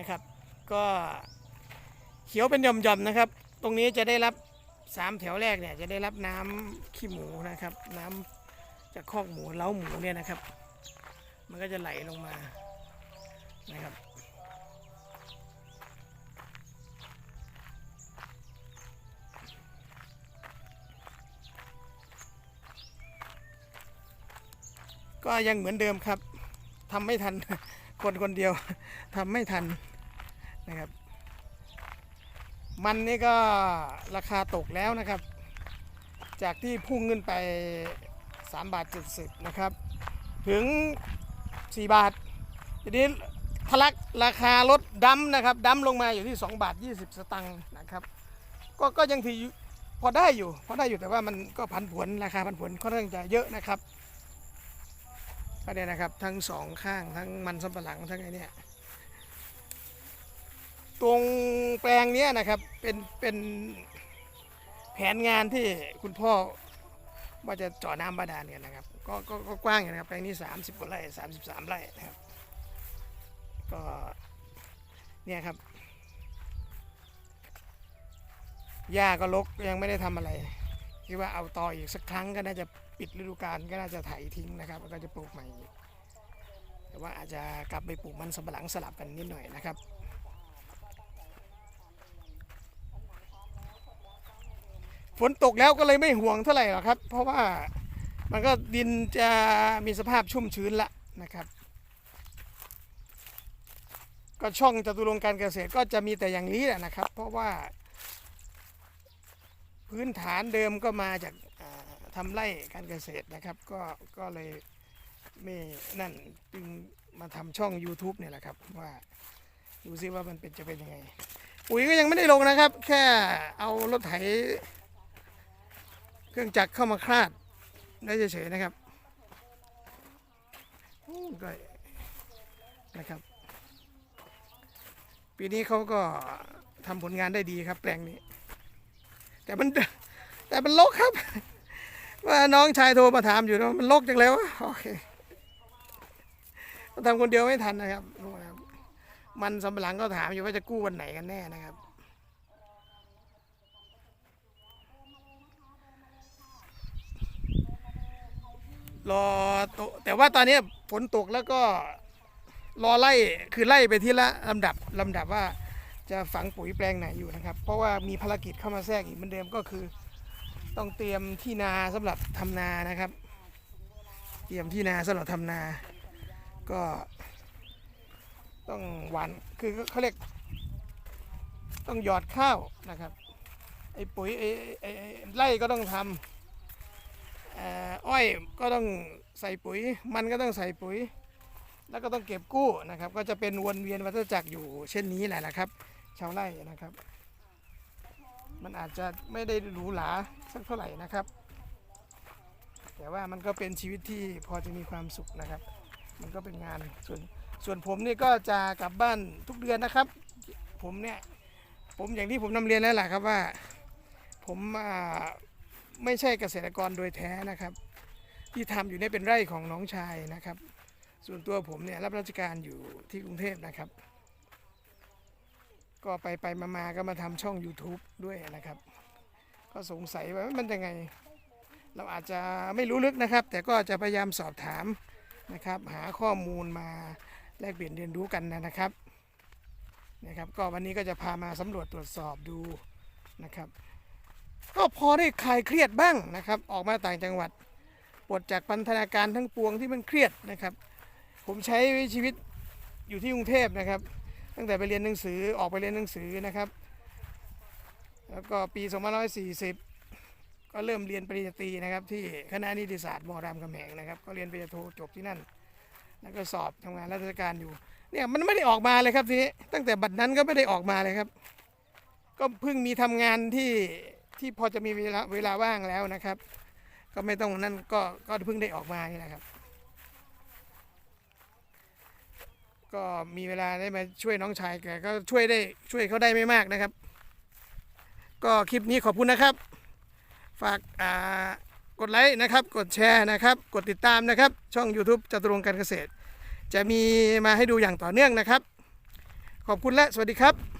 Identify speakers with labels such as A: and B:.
A: นะครับ ก็เขียวเป็นหย่อมๆนะครับ ตรงนี้จะได้รับสามแถวแรกเนี่ยจะได้รับน้ำขี้หมูนะครับ น้ำจากคอกหมูเล้าหมูเนี่ยนะครับ มันก็จะไหลลงมานะครับก็ยังเหมือนเดิมครับทำไม่ทัน คนคนเดียวทำไม่ทันนะครับ มันนี่ก็ราคาตกแล้วนะครับ จากที่พุ่งขึ้นไป 3 บาท 70 นะครับ ถึง 4 บาท ทีนี้ทะลักราคารถดัมนะครับดัมลงมาอยู่ที่ 2 บาท 20 สตังค์นะครับก็ก็ยังถือพอได้อยู่พอได้อยู่แต่ว่ามันก็ผันผวนราคาผันผวนค่อนข้างจะเยอะนะครับ ก็เนี่ยนะครับ ทั้งสองข้างทั้งมันสำปะหลังทั้งไอเนี่ยตรงแปลงเนี้ยนะครับเป็นเป็นแผนงานที่คุณพ่อว่าจะเจาะน้ำบาดาลกันนะครับก็ก็ก็กว้างอยู่นะครับแปลงนี้ 30กว่าไร่33 ไร่นะครับ ก็เนี่ยครับหญ้าก็ลกยังไม่ได้ทำอะไร คิดว่าเอาต่ออีกสักครั้งก็น่าจะปิดฤดูกาลก็น่าจะไถทิ้งนะครับแล้วก็จะปลูกใหม่อีกแต่ว่าอาจจะกลับไปปลูกมันสำปะหลังสลับกันนิดหน่อยนะครับฝนตกแล้วก็เลยไม่ห่วงเท่าไหร่หรอกครับ เพราะว่ามันก็ดินจะมีสภาพชุ่มชื้นละนะครับ ก็ช่องจตุรงการเกษตรก็จะมีแต่อย่างนี้แหละนะครับ เพราะว่า พื้นฐานเดิมก็มาจากอ่าทำไร่การเกษตรนะครับ ก็ก็เลยไม่นั่นจึงมาทำช่อง YouTube เนี่ยแหละครับ ว่าดูซิว่ามันเป็นจะเป็นยังไง ปุ๋ยก็ยังไม่ได้ลงนะครับ แค่เอารถไถ เครื่องจักรเข้ามาคลาดได้เฉยๆนะครับอืมก็นะครับ ปีนี้เขาก็ทำผลงานได้ดีครับแปลงนี้ แต่มันแต่มันลกครับ ว่าน้องชายโทรมาถามอยู่นะมันลกจังเลยวะโอเคทำคนเดียวไม่ทันนะครับรู้นะครับมันสำปะหลังก็ถามอยู่ว่าจะกู้วันไหนกันแน่นะครับรอแต่ว่าตอนนี้ฝนตกแล้วก็รอไล่คือไล่ไปทีละลำดับลำดับว่า จะฝังปุ๋ยแปลงไหนอยู่นะครับ เพราะว่ามีภารกิจเข้ามาแทรกอีกเหมือนเดิมก็คือ ต้องเตรียมที่นาสำหรับทำนานะครับ เตรียมที่นาสำหรับทำนา ก็ ต้องหวานคือเขาเรียก ต้องหยอดข้าวนะครับไอ้ปุ๋ยไอ้ไอ้ไอ้ไร่ก็ต้องทำเอ่ออ้อยก็ต้องใส่ปุ๋ย มันก็ต้องใส่ปุ๋ย แล้วก็ต้องเก็บกู้นะครับ ก็จะเป็นวนเวียนวัฏจักรอยู่เช่นนี้แหละนะครับ ชาวไร่นะครับ มันอาจจะไม่ได้หรูหราสักเท่าไหร่นะครับ แต่ว่ามันก็เป็นชีวิตที่พอจะมีความสุขนะครับ มันก็เป็นงานส่วนส่วนผมนี่ก็จะกลับบ้านทุกเดือนนะครับ ผมเนี่ยผมอย่างที่ผมนำเรียนแล้วแหละครับว่า ผมไม่ใช่เกษตรกรโดยแท้นะครับ ที่ทำอยู่เนี่ยเป็นไร่ของน้องชายนะครับ ส่วนตัวผมเนี่ยรับราชการอยู่ที่กรุงเทพนะครับ ก็ไปไปมามาก็มาทำช่อง YouTube ด้วยนะครับ ก็สงสัยว่ามันยังไง เราอาจจะไม่รู้ลึกนะครับ แต่ก็จะพยายามสอบถามนะครับ หาข้อมูลมาแลกเปลี่ยนเรียนรู้กันนะครับนะครับ ก็วันนี้ก็จะพามาสำรวจตรวจสอบดูนะครับ ก็พอได้คลายเครียดบ้างนะครับ ออกมาต่างจังหวัดปลดจากพันธนาการทั้งปวงที่มันเครียดนะครับ ผมใช้ชีวิตอยู่ที่กรุงเทพนะครับ ตั้งแต่ไปเรียนหนังสือออกไปเรียนหนังสือนะครับ แล้วก็ปี 2540 ก็เริ่มเรียนปริญญาตรีนะครับ ที่คณะนิติศาสตร์มรามคำแหงนะครับ ก็เรียนปริญญาโทจบที่นั่น แล้วก็สอบทำงานราชการอยู่ เนี่ยมันไม่ได้ออกมาเลยครับทีนี้ ตั้งแต่บัดนั้นก็ไม่ได้ออกมาเลยครับ ก็เพิ่งมีทำงานที่ที่พอจะมีเวลาเวลาว่างแล้วนะครับ ก็ไม่ต้องนั่นก็ก็เพิ่งได้ออกมานี่แหละครับ ก็มีเวลาได้มาช่วยน้องชายแกก็ช่วยได้ช่วยเขาได้ไม่มากนะครับ ก็คลิปนี้ขอบคุณนะครับ ฝากกดไลค์นะครับ กดแชร์นะครับ กดติดตามนะครับ ช่อง YouTube จตุรงค์การเกษตร จะมีมาให้ดูอย่างต่อเนื่องนะครับ ขอบคุณและสวัสดีครับ